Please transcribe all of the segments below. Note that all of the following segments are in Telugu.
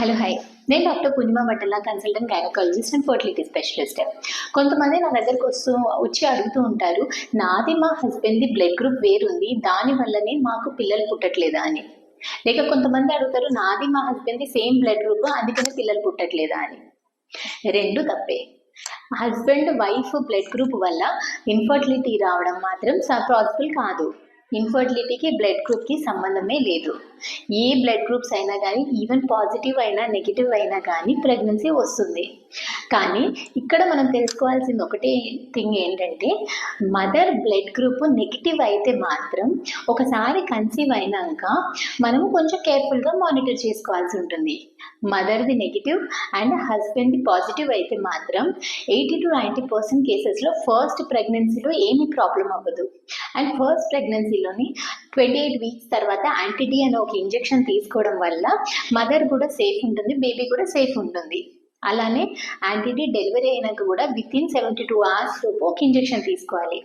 హలో హాయ్ నేను doctor Purnima Battala consultant gynaecologist and fertility specialist కొంతమంది నా దగ్గరకు వస్తూ వచ్చి అడుగుతూ ఉంటారు నాది మా హస్బెండ్ది బ్లడ్ గ్రూప్ వేరుంది దానివల్లనే మాకు పిల్లలు పుట్టట్లేదా? అని. లేక కొంతమంది అడుగుతారు నాది మా హస్బెండ్ది సేమ్ బ్లడ్ గ్రూప్ అందుకనే పిల్లలు పుట్టట్లేదా? అని. రెండు తప్పే. హస్బెండ్ వైఫ్ బ్లడ్ గ్రూప్ వల్ల ఇన్ఫర్టిలిటీ రావడం మాత్రం పాసిబుల్ కాదు. ఇన్ఫర్టిలిటీకి బ్లడ్ గ్రూప్కి సంబంధమే లేదు. ఏ బ్లడ్ గ్రూప్స్ అయినా కానీ ఈవెన్ పాజిటివ్ అయినా నెగిటివ్ అయినా కానీ ప్రెగ్నెన్సీ వస్తుంది. కానీ ఇక్కడ మనం తెలుసుకోవాల్సింది ఒకటే థింగ్ ఏంటంటే మదర్ బ్లడ్ గ్రూప్ నెగిటివ్ అయితే మాత్రం ఒకసారి కన్సీవ్ అయినాక మనము కొంచెం కేర్ఫుల్గా మానిటర్ చేసుకోవాల్సి ఉంటుంది. మదర్ది నెగిటివ్ అండ్ హస్బెండ్ది పాజిటివ్ అయితే మాత్రం ఎయిటీ టు నైంటీ పర్సెంట్ కేసెస్లో ఫస్ట్ ప్రెగ్నెన్సీలో ఏమీ ప్రాబ్లం అవ్వదు. అండ్ ఫస్ట్ ప్రెగ్నెన్సీ ప్రెగ్నెన్సీలోని ట్వంటీ ఎయిట్ వీక్స్ తర్వాత యాంటిటీ అనే ఒక ఇంజెక్షన్ తీసుకోవడం వల్ల మదర్ కూడా సేఫ్ ఉంటుంది బేబీ కూడా సేఫ్ ఉంటుంది. అలానే యాంటిటీ డెలివరీ అయినాక కూడా within seventy two hours లోపు ఒక ఇంజెక్షన్ తీసుకోవాలి.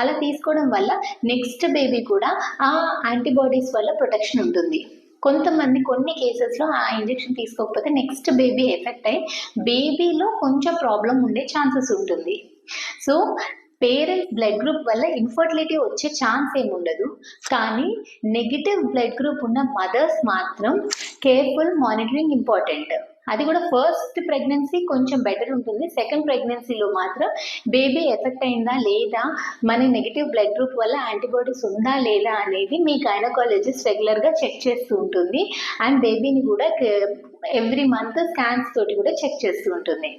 అలా తీసుకోవడం వల్ల నెక్స్ట్ బేబీ కూడా ఆ యాంటీబాడీస్ వల్ల ప్రొటెక్షన్ ఉంటుంది. కొంతమంది కొన్ని కేసెస్లో ఆ ఇంజెక్షన్ తీసుకోకపోతే నెక్స్ట్ బేబీ ఎఫెక్ట్ అయ్యి బేబీలో కొంచెం ప్రాబ్లం ఉండే ఛాన్సెస్ ఉంటుంది. సో పేరెంట్స్ బ్లడ్ గ్రూప్ వల్ల ఇన్ఫర్టిలిటీ వచ్చే ఛాన్స్ ఏమి ఉండదు. కానీ నెగిటివ్ బ్లడ్ గ్రూప్ ఉన్న మదర్స్ మాత్రం కేర్ఫుల్ మానిటరింగ్ ఇంపార్టెంట్. అది కూడా ఫస్ట్ ప్రెగ్నెన్సీ కొంచెం బెటర్ ఉంటుంది. సెకండ్ ప్రెగ్నెన్సీలో మాత్రం బేబీ ఎఫెక్ట్ అయిందా లేదా మన నెగిటివ్ బ్లడ్ గ్రూప్ వల్ల యాంటీబాడీస్ ఉందా లేదా అనేది మీ గైనకాలజిస్ట్ రెగ్యులర్గా చెక్ చేస్తూ ఉంటుంది. అండ్ బేబీని కూడా ఎవ్రీ మంత్ స్కాన్స్ తోటి కూడా చెక్ చేస్తూ ఉంటుంది.